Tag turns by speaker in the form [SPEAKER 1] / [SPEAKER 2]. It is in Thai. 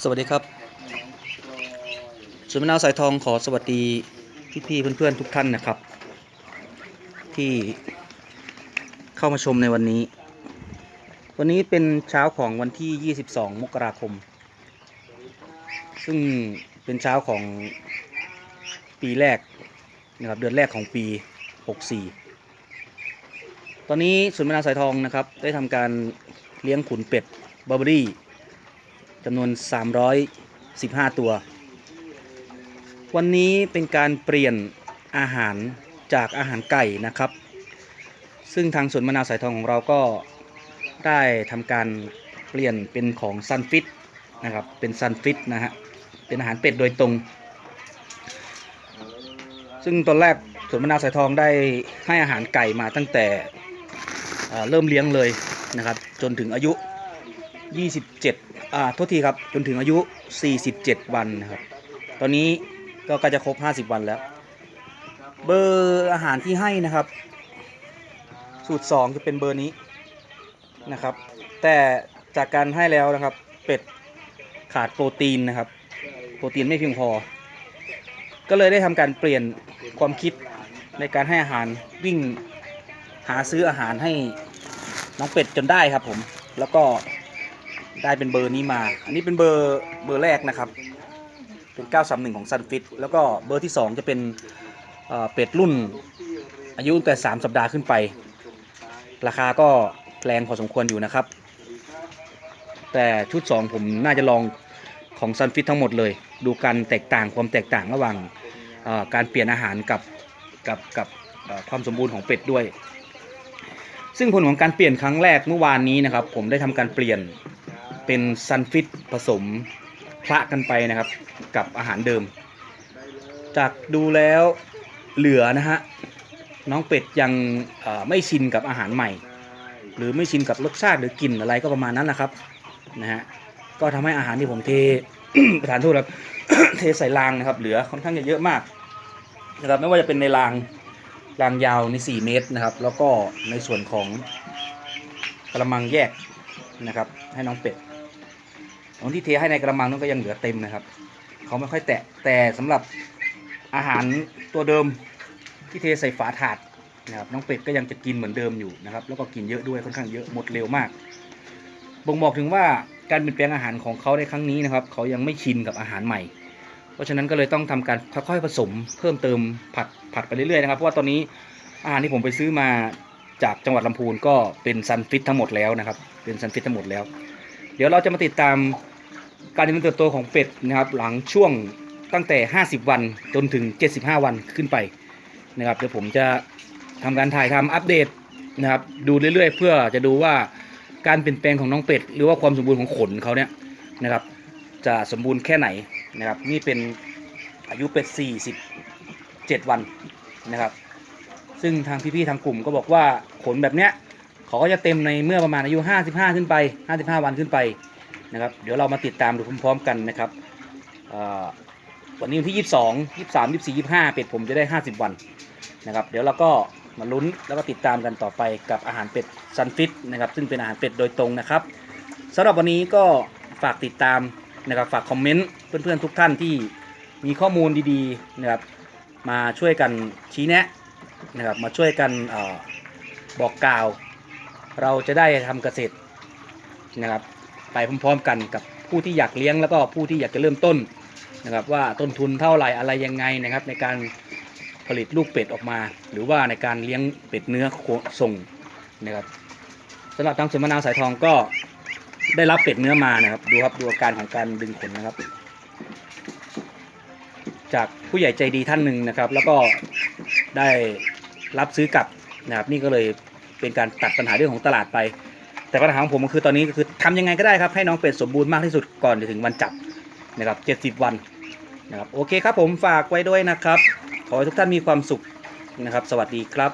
[SPEAKER 1] สวัสดีครับสวนมะนาวสายทองขอสวัสดีพี่ๆเพื่อนๆทุกท่านนะครับ ที่เข้ามาชมในวันนี้ วันนี้เป็นเช้าของวันที่ 22 มกราคม ซึ่งเป็นเช้าของปีแรกนะครับเดือนแรกของปี 64 ตอนนี้สวนมะนาวสายทองนะครับได้ทำการเลี้ยงขุนเป็ดบาร์เบอรี่ จำนวน 315 ตัว วันนี้เป็นการเปลี่ยนอาหารจากอาหารไก่นะครับ ซึ่งทางสวนมะนาวสายทองของเราก็ได้ทำการเปลี่ยนเป็นของซันฟิตนะครับ เป็นซันฟิตนะฮะ เป็นอาหารเป็ดโดยตรง ซึ่งตอนแรกสวนมะนาวสายทองได้ให้อาหารไก่มาตั้งแต่เริ่มเลี้ยงเลยนะครับ จนถึงอายุ 27 อ่าโทษทีครับจนถึงอายุ 47 วันนะครับ ตอนนี้ก็ใกล้จะครบ 50 วันแล้ว เบอร์อาหารที่ให้นะครับ สูตร 2 จะเป็นเบอร์นี้นะครับ แต่จากการให้แล้วนะครับ เป็ดขาดโปรตีนนะครับ โปรตีนไม่เพียงพอ ก็เลยได้ทำการเปลี่ยนความคิดในการให้อาหารวิ่งหาซื้ออาหารให้น้องเป็ดจนได้ครับผม แล้วก็ ได้เป็นเบอร์นี้มา อันนี้เป็นเบอร์เบอร์แรกนะครับ เป็น 931 ของ Sunfit แล้วก็เบอร์ที่ 2 จะเป็นเเป็ดรุ่น อายุตั้งแต่ 3 สัปดาห์ขึ้นไป ราคาก็แรงพอสมควรอยู่นะครับ แต่ชุด 2 ผมน่าจะลองของ Sunfit ทั้งหมดเลย ดูการแตกต่างความแตกต่างระหว่างการเปลี่ยนอาหารกับกับกับความสมบูรณ์ของเป็ดด้วย ซึ่งผลของการเปลี่ยนครั้งแรกเมื่อวานนี้นะครับ ผมได้ทำการเปลี่ยน เป็นซันฟิตผสมพระกันไปนะครับ กับอาหารเดิม จากดูแล้วเหลือนะฮะน้องเป็ดยังไม่ชินกับอาหารใหม่ หรือไม่ชินกับรสชาติหรือกลิ่นอะไรก็ประมาณนั้นแหละครับนะฮะก็ทำให้อาหารที่ผมเทประธานโทษครับเทใส่รางนะครับ เหลือค่อนข้างจะเยอะมากนะครับไม่ว่าจะเป็นในรางรางยาวใน 4 เมตรนะครับ แล้วก็ในส่วนของกระมังแยกนะครับ ให้น้องเป็ด ตรงที่เทให้ในกระมังนั้นก็ยังเหลือเต็มนะครับ เขาไม่ค่อยแตะแต่สำหรับอาหารตัวเดิมที่เทใส่ฝาถาดนะครับน้องเป็ดก็ยังจะกินเหมือนเดิมอยู่นะครับ แล้วก็กินเยอะด้วยค่อนข้างเยอะหมดเร็วมากบ่งบอกถึงว่าการเปลี่ยนแปลงอาหารของเขาในครั้งนี้นะครับ เขายังไม่ชินกับอาหารใหม่ เพราะฉะนั้นก็เลยต้องทำการค่อยๆผสมเพิ่มเติมผัดผัดไปเรื่อยๆนะครับ เพราะว่าตอนนี้อาหารที่ผมไปซื้อมาจากจังหวัดลำพูนก็เป็นซันฟิตทั้งหมดแล้วนะครับ เป็นซันฟิตทั้งหมดแล้ว เดี๋ยวเราจะมาติดตาม การเจริญเติบโตของเป็ดนะครับหลังช่วงตั้งแต่ 50 วันจนถึง 75 วันขึ้นไปนะครับเดี๋ยวผมจะทำการถ่ายทำอัปเดตนะครับดูเรื่อยๆ เพื่อจะดูว่าการเปลี่ยนแปลงของน้องเป็ด หรือว่าความสมบูรณ์ของขนเขาเนี่ยนะครับจะสมบูรณ์แค่ไหนนะครับนี่เป็นอายุเป็ด 47 วันนะครับซึ่งทางพี่ๆทางกลุ่มก็บอกว่าขนแบบเนี้ยเขาก็จะเต็มในเมื่อประมาณอายุ 55 ขึ้นไป 55 วันขึ้นไป นะครับ เดี๋ยวเรามาติดตามดูพร้อมๆกันนะครับวันนี้วันที่ 22 23 24 25 เป็ดผมจะได้ 50 วันนะครับ เดี๋ยวเราก็มาลุ้นแล้วก็ติดตามกันต่อไปกับอาหารเป็ดซันฟิตนะครับ ซึ่งเป็นอาหารเป็ดโดยตรงนะครับสำหรับวันนี้ก็ฝากติดตามนะครับฝากคอมเมนต์เพื่อนๆทุกท่านที่มีข้อมูลดีๆนะครับมาช่วยกันชี้แนะนะครับมาช่วยกันออบอกกล่าว เราจะได้ทำเกษตรนะครับ ไปพร้อมๆกันกับผู้ที่อยากเลี้ยงแล้วก็ผู้ที่อยากจะเริ่มต้นนะครับว่าต้นทุนเท่าไหร่อะไรยังไงนะครับในการผลิตลูกเป็ดออกมา หรือว่าในการเลี้ยงเป็ดเนื้อส่งนะครับสำหรับทางสวนมะนาวสายทองก็ได้รับเป็ดเนื้อมานะครับดูครับดูอาการของการดึงขนนะครับ จากผู้ใหญ่ใจดีท่านหนึ่งนะครับ แล้วก็ได้รับซื้อกลับนะครับนี่ก็เลยเป็นการตัดปัญหาเรื่องของตลาดไป แต่ปัญหาของผมก็คือตอนนี้ก็คือทำยังไงก็ได้ครับให้น้องเป็ดสมบูรณ์มากที่สุดก่อนจะถึงวันจับนะครับ 70 วันนะครับโอเคครับผมฝากไว้ด้วยนะครับ ขอให้ทุกท่านมีความสุขนะครับ สวัสดีครับ